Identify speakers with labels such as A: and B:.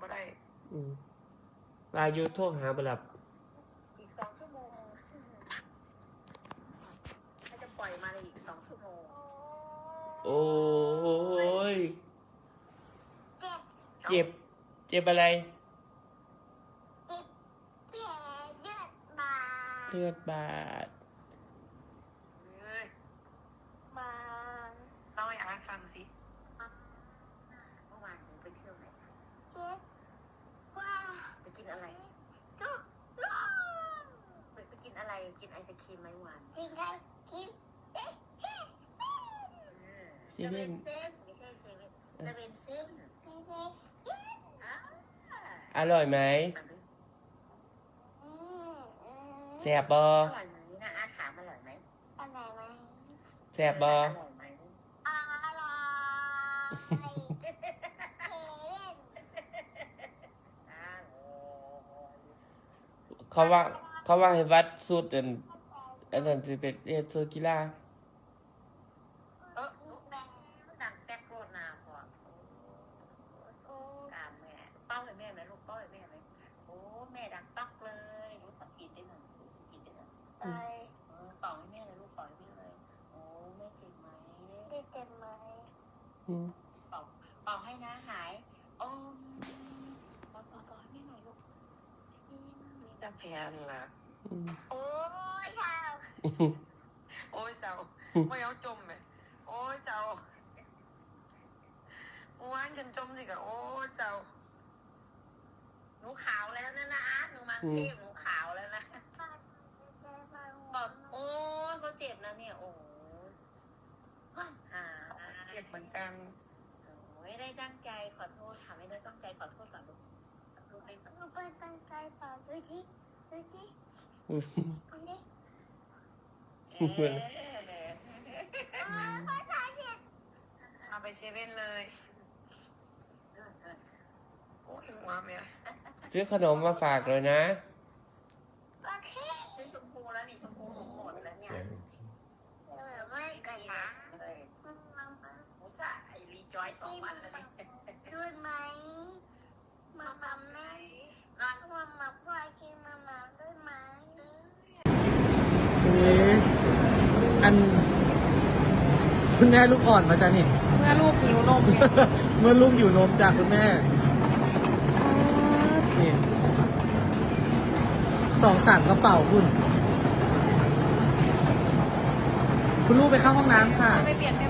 A: บ่ได้
B: อืมวายุโทรหาบหลับ
C: อีกสองชั่วโมงถ้าจะปล่อยมาในอีกสองชั่วโมง
B: โอ้ย
D: เจ็บ
B: เจ็บ เจ็บอะไร
D: เจ็บเปียเลือดบาด
B: เลือดบาด
A: เอ้ย
D: บาด
A: เล่าให้อาร์ตฟังสิ
C: เมื่อวานหนูไปเที่ยวไหน
D: เจ็บว่า
C: ไปกินอะไร
D: ลูกลูก
C: ไปไปกินอะไรกินไอศครีมไหมหวาน
D: กินกันกินเอ๊ะเช่เอ๊ะ
B: เซเว่น
C: เส้นไม่ใช่เซเว่นเซเว่นเส้น
D: เอ๊ะเอ๊ะเอ๊ะ
C: อ้าว
B: อร่อยไหม
D: อืมอืม
B: แสบบอ
C: อร่อยไหมนะอาถามอร่อยไหม
D: อร่อยไหม
B: แสบบอ
C: อร่อยไหม
D: อร่อยเซเว่น
C: อ้าวโอ้
B: เขาว่า เขาว่าให้วัดสุดอันอันนั้นจะเป็นเอโซกีฬา
C: เออลูกแม่ดังแป๊กโรดนาพอโอ้กามแม่เป้าให้แม่ไหมลูกเป้าให้แม่ไหมโอ้แม่ดังปักเลยรู้สักกีได้หนึ่งรู้สักกีได้หนึ่ง
D: ไป
C: เออเป่าให้แม่เลยลูกเป่าให้แม่เลยโอ้แม่เจ็บไหม
D: ได้เต็มไหม
B: อืม
C: เป่าเป่าให้นะหายโอ้เป่าเป่าเป่าให้แม่หน่อยลูกอืม
A: มี แต่แผลนั่นล่ะ
B: อืม
D: โอ้ยเช้า
A: โอ้ยเศร้าไม่เอาจมไหมโอ้ยเศร้าเมื่อวานฉันจมสิกะโอ้ยเศร้า
C: หนูขาวแล้วนะนะอาร์ตหนูมาเทพหนูขาวแล้วนะบอกโอ้ยเขาเจ็บนะเนี่ยโอ้ยอ่า
A: เจ็บเหมือนกัน
C: ไม่ได้ตั้งใจขอโทษค่ะไม่ได้ตั้งใจขอโทษก่อนลูกขอโทษให้
D: หนูไปตั้งใจเปล่าดูสิดูสิดูสิ
C: เอ๊ะ
D: โอ้ยภาษาเจ็บ
A: เอาไปเซเว่นเลยโอ้ยหัวแม่
B: ซื้อขนมมาฝากเลยนะ
D: โอเค
C: ซื้อชมพูแล้วนี่ชมพูหนูหมดแล้วเนี่ย
D: เออไม่กันนะ
C: เลย
D: มันมันมัน
C: หมูสะไอรีจอยสองวันแล้วนี่
D: ด้วยไหมมามาไหม
C: นอน
D: มามาพ่อกินมามาด้วยไหม
E: อัน คุณแม่ลูกอ่อนมาจ้ะนี่
F: เมื่อลูกหิวนมเนี่ย
E: เมื่อลูกอยู่นมจากคุณแม่ นี่สองสามกระเป๋าคุณ คุณลูกไปเข้าห้องน้ำค่ะ
F: ไปเปลี่ยนแพมเพิร์สด้วย